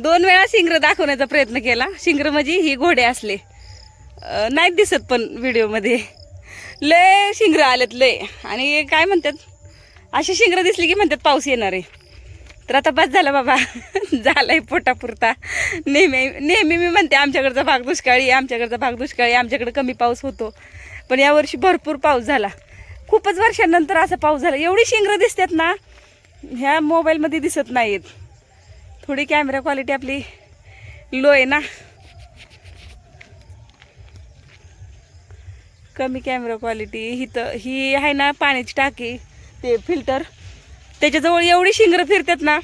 दोन वेळा शिंगर दाखवण्याचा प्रयत्न केला. शिंगर म्हणजे ही घोडे असले. नाहीत दिसत पण व्हिडिओमध्ये. लय शिंगर आलेत लय. आणि काय म्हणतात अशी शिंगर दिसली की म्हणतात पाऊस येणार आहे. तर आता बस झालं बाबा. झालाय पोटापुरता. नेहमी नेहमी मी म्हणते आमच्याकडचा भाग दुष्काळी आमच्याकडचा भाग दुष्काळी आमच्याकडे कमी पाऊस होतो. पण यावर्षी भरपूर पाऊस झाला. खूपच वर्षांनंतर असा पाऊस झाला. एवढी शिंगर दिसतात ना ह्या मोबाईलमध्ये दिसत नाहीत थोडी कॅमेरा क्वालिटी आपली लो आहे ना. कमी कॅमेरा क्वालिटी ही तर ही आहे ना पाण्याची टाकी ते फिल्टर त्याच्याजवळ एवढी शिंगरं फिरतात ना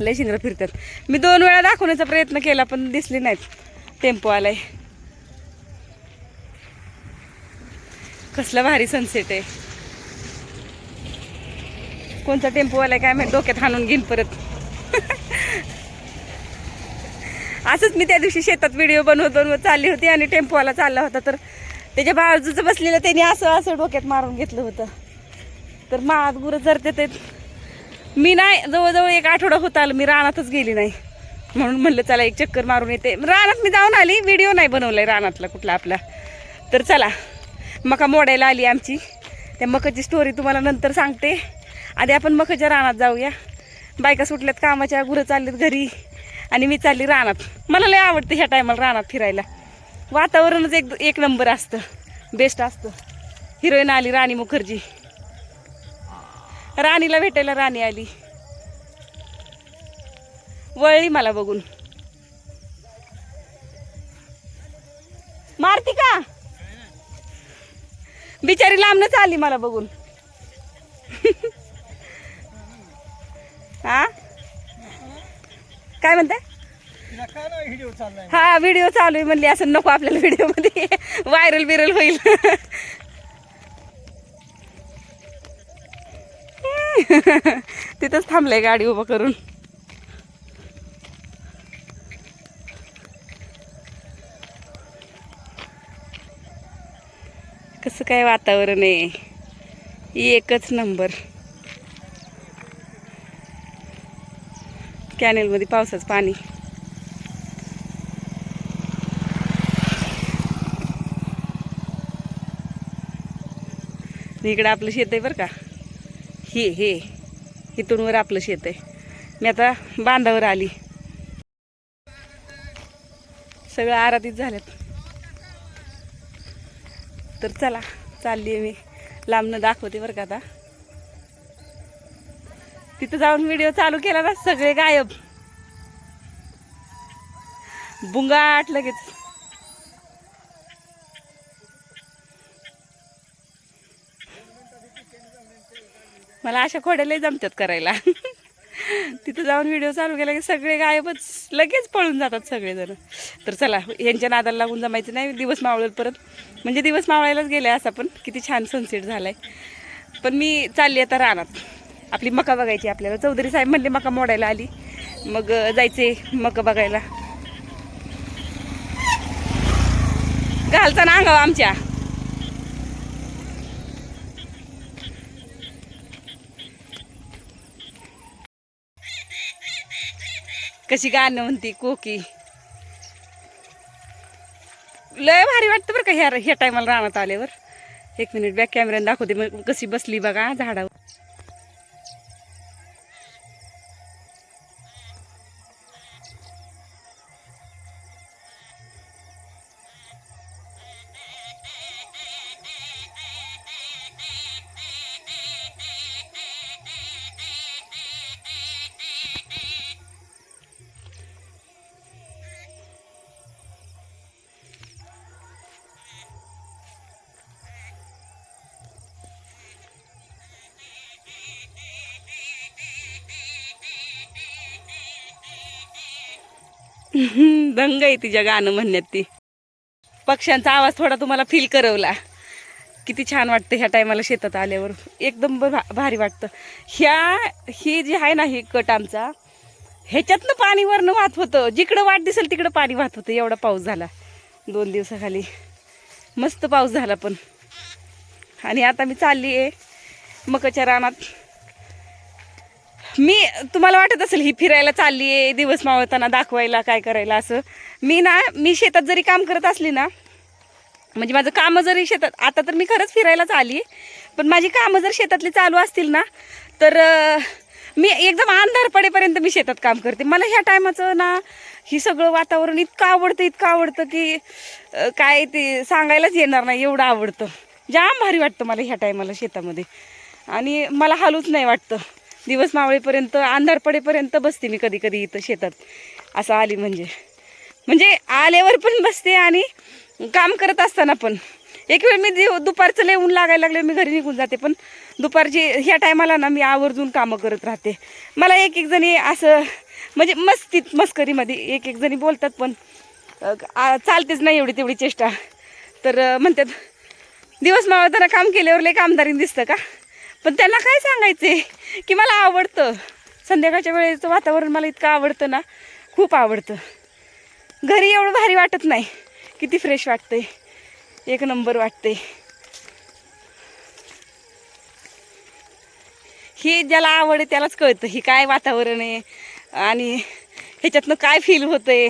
लय शिंगरं फिरतात. मी दोन वेळा दाखवण्याचा प्रयत्न केला पण दिसली नाहीत. टेम्पो आलाय. कसला भारी सनसेट आहे. कोणता टेम्पो आलाय काय माहिती? डोक्यात हाणून घेईन परत. असंच मी त्या दिवशी शेतात व्हिडिओ बनवत बनवत चालली होती आणि टेम्पोवाला चालला होता. तर त्याच्या बाजूचं बसलेलं त्याने असं असं डोक्यात मारून घेतलं होतं. तर माळात गुरं जर ते. मी नाही जवळजवळ एक आठवडा होत आलं मी रानातच गेली नाही. म्हणून म्हणलं चला एक चक्कर मारून येते. रानात मी जाऊन आली व्हिडिओ नाही बनवलाय रानातला कुठला आपला. तर चला मका मोडायला आली आमची. त्या मकाची स्टोरी तुम्हाला नंतर सांगते. आधी आपण मकाच्या रानात जाऊया. बायका सुटल्यात कामाच्या गुरं चाललेत घरी. आणि मी चालली रानात. मला लय आवडते ह्या टायमाला रानात फिरायला. वातावरणच एक एक नंबर असतं. बेस्ट असतं. हिरोईन आली राणी मुखर्जी. राणीला भेटायला राणी आली. वळली मला बघून. मारती का? बिचारी लांबनच आली मला बघून. हा काय म्हणताय? हा व्हिडिओ चालू आहे म्हणली असं नको आपल्याला व्हिडिओमध्ये व्हायरल बिरल होईल. तिथंच थांबलंय गाडी उभं करून. कसं काय वातावरण आहे? एकच नंबर. कॅनेलमध्ये पावसाचं पाणी. इकडं आपलं शेत आहे बरं का. हे हे. इथून वर आपलं शेत आहे. मी आता बांधावर आली. सगळं आराधीत झाल्यात तर चला चालली आहे मी. लांबनं दाखवते बरं का आता. तिथं जाऊन व्हिडिओ चालू केला ना सगळे गायब. बुंगाट लगेच. मला अशा खोड्यालाही जमतात करायला. तिथं जाऊन व्हिडिओ चालू केला की सगळे गायबच लगेच पळून जातात सगळेजण. तर चला यांच्या नादाला लागून जमायचं नाही दिवस मावळत परत. म्हणजे दिवस मावळायलाच गेले असा पण किती छान सनसेट झालाय. पण मी चालली आता रानात. आपली मका बघायची आपल्याला चौधरी साहेब म्हणले मका मोडायला आली. मग जायचे मका बघायला. घालताना अंगावा अंगाव आमच्या. कशी गाणं म्हणती कोकी. लय भारी वाटतं बरं का ह्या ह्या टायमाला रानात आल्यावर. एक मिनिट बॅक कॅमेऱ्याने दाखवते मग कशी बसली बघा झाडावर. दंग आहे तिच्या गाणं म्हणण्यात ती. पक्ष्यांचा आवाज थोडा तुम्हाला फील करवला. किती छान वाटतं ह्या टायमाला शेतात आल्यावर. एकदम भा- भारी वाटतं. ह्या ही जी आहे ना ही कट आमचा ह्याच्यातनं पाणी वरनं वाहत होतं. जिकडं वाट दिसेल तिकडं पाणी वाहत होतं. एवढा पाऊस झाला. दोन दिवसाखाली. मस्त पाऊस झाला पण. आणि आता मी चालली आहे मकाच्या रानात. मी तुम्हाला वाटत असेल ही फिरायला चालली आहे दिवस मावळताना दाखवायला काय करायला असं. मी ना मी शेतात जरी काम करत असली ना म्हणजे माझं कामं जरी शेतात आता तर मी खरंच फिरायलाच आली पण माझी कामं जर शेतातली चालू असतील ना तर मी एकदम अंधार पडेपर्यंत मी शेतात काम करते. मला ह्या टायमाचं ना ही सगळं वातावरण इतकं आवडतं इतकं आवडतं की काय ते सांगायलाच येणार नाही एवढं आवडतं. जाम भारी वाटतं मला ह्या टायमाला शेतामध्ये. आणि मला हालूच नाही वाटतं. दिवस मावळेपर्यंत अंधार पडेपर्यंत बसते मी कधी कधी इथं शेतात. असं आली म्हणजे. म्हणजे आल्यावर पण बसते आणि काम करत असताना पण. एक वेळ मी दिव दुपारचं लय ऊन लागायला लागले मी घरी निघून जाते. पण दुपारची ह्या टायमाला ना मी आवर्जून कामं करत राहते. मला एक एक जणी असं म्हणजे मस्तीत मस्करीमध्ये एक एक जणी बोलतात पण आ- चालतेच नाही एवढी तेवढी चेष्टा. तर म्हणतात दिवस मावळताना काम केल्यावर लय कामदारीन दिसतं का? पण त्यांना काय सांगायचे की मला आवडतं. संध्याकाळच्या वेळेचं वातावरण मला इतकं आवडतं ना खूप आवडतं. घरी एवढं भारी वाटत नाही किती फ्रेश वाटतंय एक नंबर वाटतंय हे ज्याला आवड आहे त्यालाच कळतं ही काय वातावरण आहे आणि ह्याच्यातनं काय फील होतंय.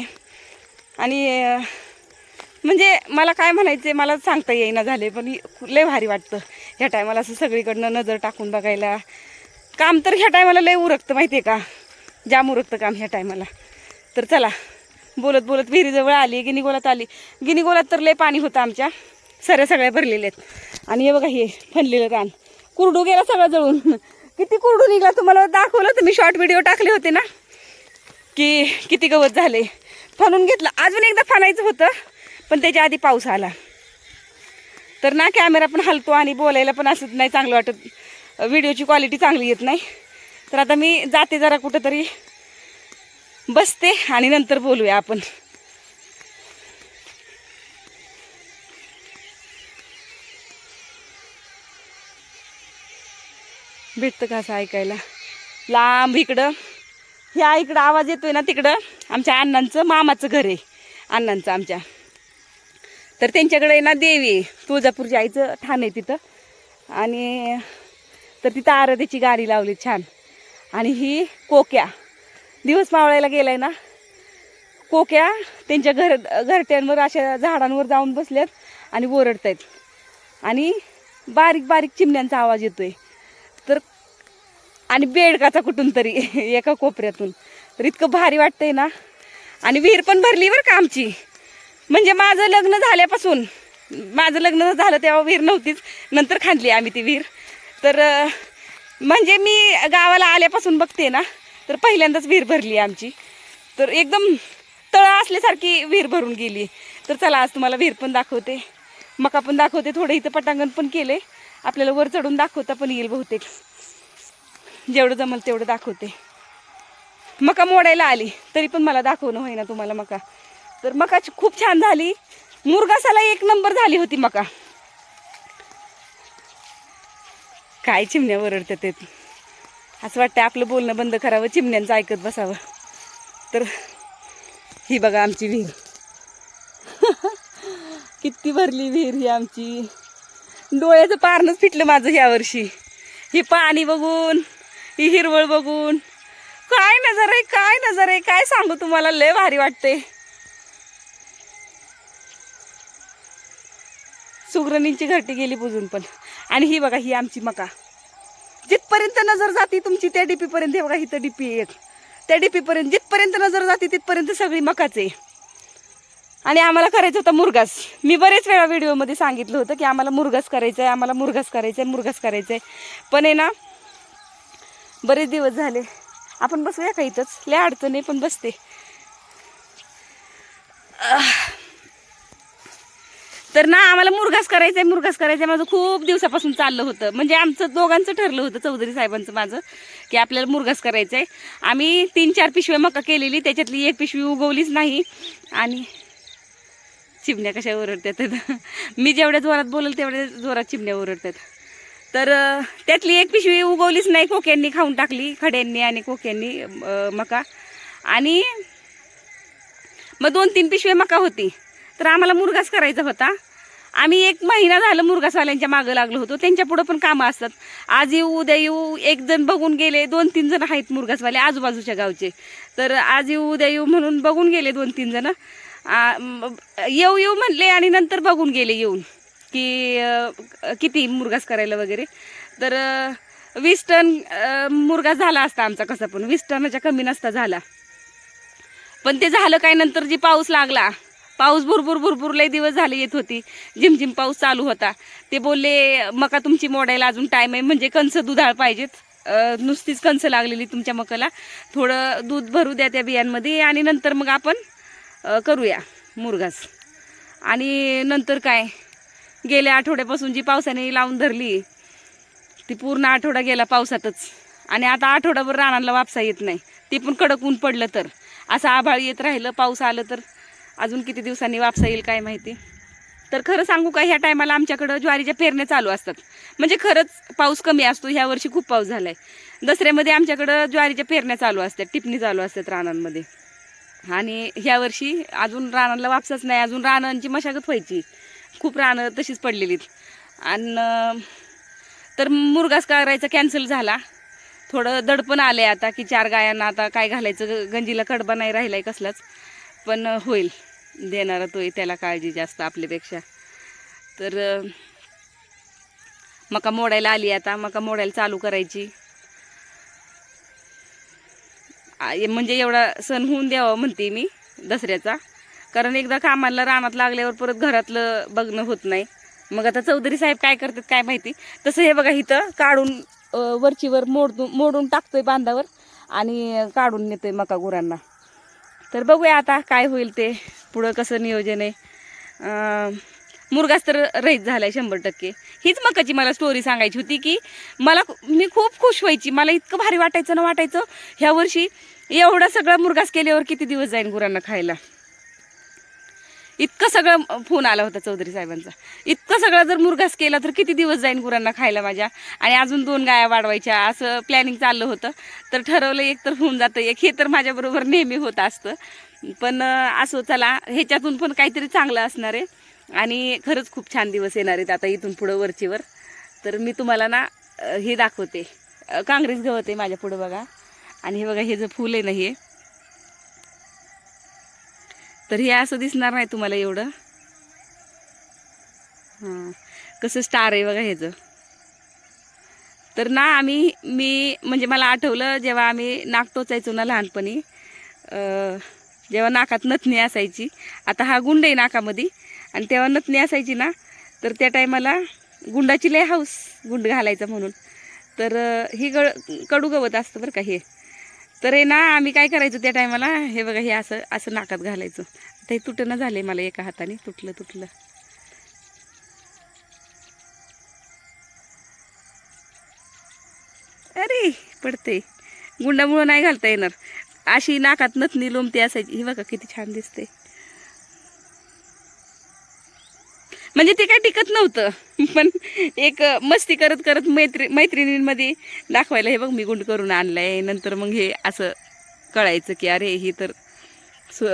आणि म्हणजे मला काय म्हणायचं मला सांगता येईना झाले पण लय भारी वाटतं ह्या टायमाला असं सगळीकडनं नजर टाकून बघायला. काम तर ह्या टायमाला लय उरकतं माहिती आहे का? जाम उरकतं काम ह्या टायमाला. तर चला बोलत बोलत विहिरीजवळ आली गिनीगोलात आली. गिनीगोलात तर लय पाणी होतं आमच्या. सऱ्या सगळ्या भरलेल्या आहेत. आणि हे बघा हे फनलेलं रान. कुरडू गेला सगळं जळून. किती कुरडू निघला तुम्हाला? दाखवलं तर मी शॉर्ट व्हिडिओ टाकले होते ना. की किती गवत झाले. फणून घेतलं. अजून एकदा फणायचं होतं. पण त्याच्या आधी पाऊस आला. तर ना कॅमेरा पण हलतो आणि बोलायला पण असं नाही चांगलं वाटत. व्हिडिओची क्वालिटी चांगली येत नाही. तर आता मी जाते जरा कुठंतरी. बसते आणि नंतर बोलूया आपण. भेटतं का असं ऐकायला? लांब इकडं. ह्या इकडं आवाज येतोय ना तिकडं. आमच्या अण्णांचं मामाचं घर आहे. अण्णांचं आमच्या. तर त्यांच्याकडे ना देवी आहे. तुळजापूरच्या आईचं ठाण आहे तिथं. आणि तर तिथं आराध्याची गाडी लावली छान. आणि ही कोक्या. दिवस मावळायला गेलाय ना. कोक्या त्यांच्या घर घरट्यांवर अशा झाडांवर जाऊन बसल्यात आणि ओरडत आहेत आणि बारीक बारीक चिमण्यांचा आवाज येतोय. तर आणि बेडकाचा कुठून तरी एका कोपऱ्यातून. तर इतकं भारी वाटतंय ना. आणि विहीर पण भरली बरं का आमची. म्हणजे माझं लग्न झाल्यापासून माझं लग्न झालं तेव्हा विहीर नव्हतीच नंतर खांदली आम्ही ती विहीर. तर म्हणजे मी गावाला आल्यापासून बघते ना तर पहिल्यांदाच विहीर भरली आमची. तर एकदम तळं असल्यासारखी विहीर भरून गेली. तर चला आज तुम्हाला विहीर पण दाखवते. मका पण दाखवते थोडं इथं पटांगण पण केले आपल्याला वर चढून दाखवता पण येईल बहुतेक. जेवढं जमल तेवढं दाखवते. मका मोडायला आली तरी पण मला दाखवणं होईना तुम्हाला मका. तर मकाची खूप छान झाली. मुरगासाला एक नंबर झाली होती मका. काय चिमण्या ओरडतात ते. असं वाटतं आपलं बोलणं बंद करावं चिमण्यांचं ऐकत बसावं. तर ही बघा आमची विहीर. किती भरली विहीर ही आमची. डोळ्याचं पारणंच फिटलं माझं ह्या वर्षी. हे पाणी बघून ही हिरवळ बघून. काय नजर आहे काय नजर आहे काय सांगू तुम्हाला? लय भारी वाटते सुगरणींची घरटी गेली बुजून पण. आणि ही बघा ही आमची मका. जिथपर्यंत नजर जाती तुमची त्या डीपीपर्यंत हे बघा इथं डीपी एक. त्या डीपीपर्यंत जिथपर्यंत नजर जाते तिथपर्यंत सगळी मकाच आहे. आणि आम्हाला करायचं होतं मुरगास मी बरेच वेळा व्हिडिओमध्ये सांगितलं होतं की आम्हाला मुरगास करायचं आहे आम्हाला मुरगास करायचं आहे मुरगास करायचं आहे पण आहे ना बरेच दिवस झाले. आपण बसूया का इथंच? लय अडचण आहे पण बसते. तर ना आम्हाला मुरघास करायचा आहे मुरघास करायचा आहे माझं खूप दिवसापासून चाललं होतं. म्हणजे आमचं दोघांचं ठरलं होतं चौधरी साहेबांचं माझं की आपल्याला मुरघास करायचं आहे आम्ही तीन चार पिशव्या मका केलेली त्याच्यातली एक पिशवी उगवलीच नाही. आणि चिमण्या कशा ओरडतात मी जेवढ्या जोरात बोलेल तेवढ्या जोरात चिमण्या ओरडतात तर त्यातली एक पिशवी उगवलीच नाही कोक्यांनी खाऊन टाकली खड्यांनी आणि कोक्यांनी मका. आणि मग दोन तीन पिशव्या मका होती. तर आम्हाला मुरगास करायचा होता. आम्ही एक महिना झालं मुरगासवाल्यांच्या मागं लागलो होतो. त्यांच्या पुढं पण कामं असतात. आज येऊ उद्या येऊ एक जण बघून गेले दोन तीन जण आहेत मुरगासवाले आजूबाजूच्या गावचे. तर आज येऊ उद्या येऊ म्हणून बघून गेले दोन तीन जण. येऊ येऊ म्हणले आणि नंतर बघून गेले येऊन की किती मुरगास करायला वगैरे. तर वीस टन मुरगास झाला असता आमचा कसा पण. वीस टनाच्या कमी नसता झाला. पण ते झालं काय नंतर जी पाऊस लागला पाऊस भरपूर भरपूर लय दिवस झाले येत होती. झिमझिम पाऊस चालू होता. ते बोलले मका तुमची मोडायला अजून टाईम आहे. म्हणजे कणसं दुधाळ पाहिजेत. नुसतीच कणसं लागलेली तुमच्या मकाला. थोडं दूध भरू द्या त्या बियांमध्ये आणि नंतर मग आपण करूया मुरगास आणि नंतर काय? गेल्या आठवड्यापासून जी पावसाने लावून धरली ती पूर्ण आठवडा गेला पावसातच. आणि आता आठवडाभर रानाला वापसा येत नाही. ते पण कडक ऊन पडलं तर. असं आभाळ येत राहिलं पाऊस आलं तर. अजून किती दिवसांनी वापसा येईल काय माहिती? तर खरं सांगू का ह्या टायमाला आमच्याकडं ज्वारीच्या पेरण्या चालू असतात. म्हणजे खरंच पाऊस कमी असतो ह्या वर्षी खूप पाऊस झाला आहे दसऱ्यामध्ये आमच्याकडं ज्वारीच्या पेरण्या चालू असतात टिपणी चालू असतात रानांमध्ये. आणि ह्या वर्षी अजून रानांना वापसाच नाही अजून रानांची मशागत व्हायची. खूप रानं तशीच पडलेलीत. आणि तर मुरगास करायचा कॅन्सल झाला. थोडं दडपण आलं आहे आता की चार गायांना आता काय घालायचं गंजीला कडबा नाही राहिला आहे कसलाच. पण होईल. देणारा तोय त्याला काळजी जास्त आपल्यापेक्षा. तर मका मोडायला आली आता. मका मोडायला चालू करायची. म्हणजे एवढा सण होऊन द्यावा म्हणते मी दसऱ्याचा. कारण एकदा कामाला रानात लागल्यावर परत घरातलं बघणं होत नाही. मग आता चौधरी साहेब काय करतात काय माहिती? तसं हे बघा इथं काढून वरचीवर मोडून मोडून टाकतोय बांधावर आणि काढून नेतोय मका गुरांना. तर बघूया आता काय होईल ते पुढं कसं नियोजन आहे. मुरगास तर रहित झालाय शंभर टक्के. हीच मकाची मला स्टोरी सांगायची होती की मला मी खूप खुश व्हायची. मला इतकं भारी वाटायचं ना वाटायचं. ह्या वर्षी एवढा सगळा मुरगास केल्यावर किती दिवस जाईल गुरांना खायला? इतकं सगळं फोन आला होता चौधरी साहेबांचा. इतकं सगळं जर मुरघास केला तर किती दिवस जाईन गुरांना खायला माझ्या? आणि अजून दोन गाया वाढवायच्या असं प्लॅनिंग चाललं होतं. तर ठरवलं एक तर होऊन जातं एक हे तर माझ्याबरोबर नेहमी होत असतं. पण असं असो चला ह्याच्यातून पण काहीतरी चांगलं असणार आहे. आणि खरंच खूप छान दिवस येणार आहेत आता इथून पुढं वरचीवर. तर मी तुम्हाला ना हे दाखवते. काँग्रेस गवत आहे माझ्या पुढं बघा. आणि हे बघा हे जे फुल आहे ना हे तर हे असं दिसणार नाही तुम्हाला एवढं? हां. कसं स्टार आहे बघा ह्याचं. तर ना आम्ही मी म्हणजे मला आठवलं जेव्हा आम्ही नाक टोचायचो ना लहानपणी जेव्हा नाकात नथणी असायची. आता हा गुंड आहे नाकामध्ये आणि तेव्हा नथणी असायची ना तर त्या टायमाला गुंडाची लय हाऊस गुंड घालायचा म्हणून. तर ही गळ कडू गवत असतं बरं का हे. तर हे ना आम्ही काय करायचो त्या टायमाला? हे बघा हे असं असं नाकात घालायचो. आता हे तुटणं झालंय मला एका हाताने. तुटलं तुटलं. अरे पडते गुंडामुळं नाही घालता येणार. अशी नाकात नथनी लोमती असायची. ही बघा किती छान दिसते म्हणजे ते काय टिकत नव्हतं. पण एक मस्ती करत करत मैत्री मैत्रिणींमध्ये दाखवायला हे बघ मी गुंड करून आणलंय. नंतर मग हे असं कळायचं की अरे ही तर सु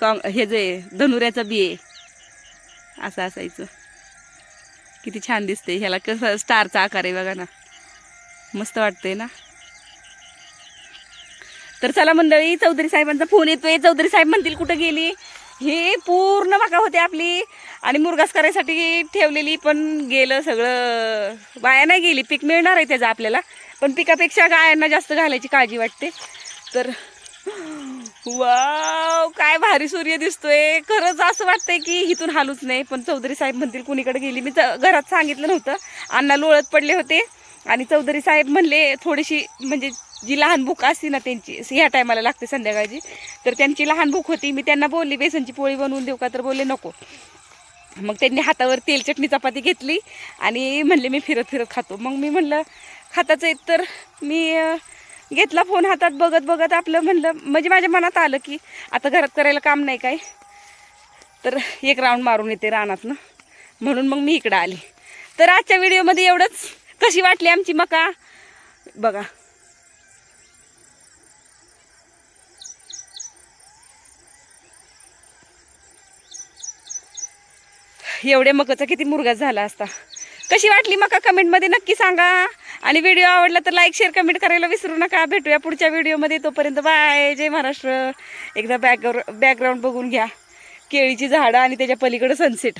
कॉ हे जे धनुऱ्याचा बी आहे असं असायचं. किती छान दिसते ह्याला कसं स्टारचा आकार आहे बघा ना. मस्त वाटतंय ना. तर चला मंडळी चौधरी साहेबांचा फोन येतोय. चौधरी साहेब म्हणतील कुठं गेली? हे पूर्ण मका होते आपली आणि मुरगास करायसाठी ठेवलेली पण गेलं सगळं. वाया नाही गेली. पीक मिळणार आहे त्याचं आपल्याला. पण पिकापेक्षा गायांना जास्त घालायची काळजी वाटते. तर वाव काय भारी सूर्य दिसतोय. खरंच असं वाटतंय की इथून हालूच नाही. पण चौधरी साहेब म्हणतील कुणीकडे गेली? मी घरात सांगितलं नव्हतं. अण्णा लोळत पडले होते. आणि चौधरी साहेब म्हणले थोडीशी म्हणजे जी लहान भूक असते ना त्यांची ह्या टायमाला लागते संध्याकाळची. तर त्यांची लहान भूक होती. मी त्यांना बोलली बेसनची पोळी बनवून देऊ का? तर बोलले नको. मग त्यांनी हातावर तेल चटणी चपाती घेतली आणि म्हणले मी फिरत फिरत खातो. मग मी म्हणलं खाताचं एक तर मी घेतला फोन हातात बघत बघत आपलं म्हणलं म्हणजे माझ्या मनात आलं की आता घरात करायला काम नाही काय. तर एक राऊंड मारून येते रानातनं. म्हणून मग मी इकडं आली. तर आजच्या व्हिडिओमध्ये एवढंच. कशी वाटली आमची मका? बघा. एवढ्या मकाचा किती मुरगास झाला असता. कशी वाटली मका कमेंटमध्ये नक्की सांगा. आणि व्हिडिओ आवडला तर लाईक शेअर कमेंट करायला विसरू नका. भेटूया पुढच्या व्हिडिओमध्ये तोपर्यंत बाय जय महाराष्ट्र. एकदा बॅकग्राऊंड बॅकग्राऊंड बघून घ्या. केळीची झाडं आणि त्याच्या पलीकडं सनसेट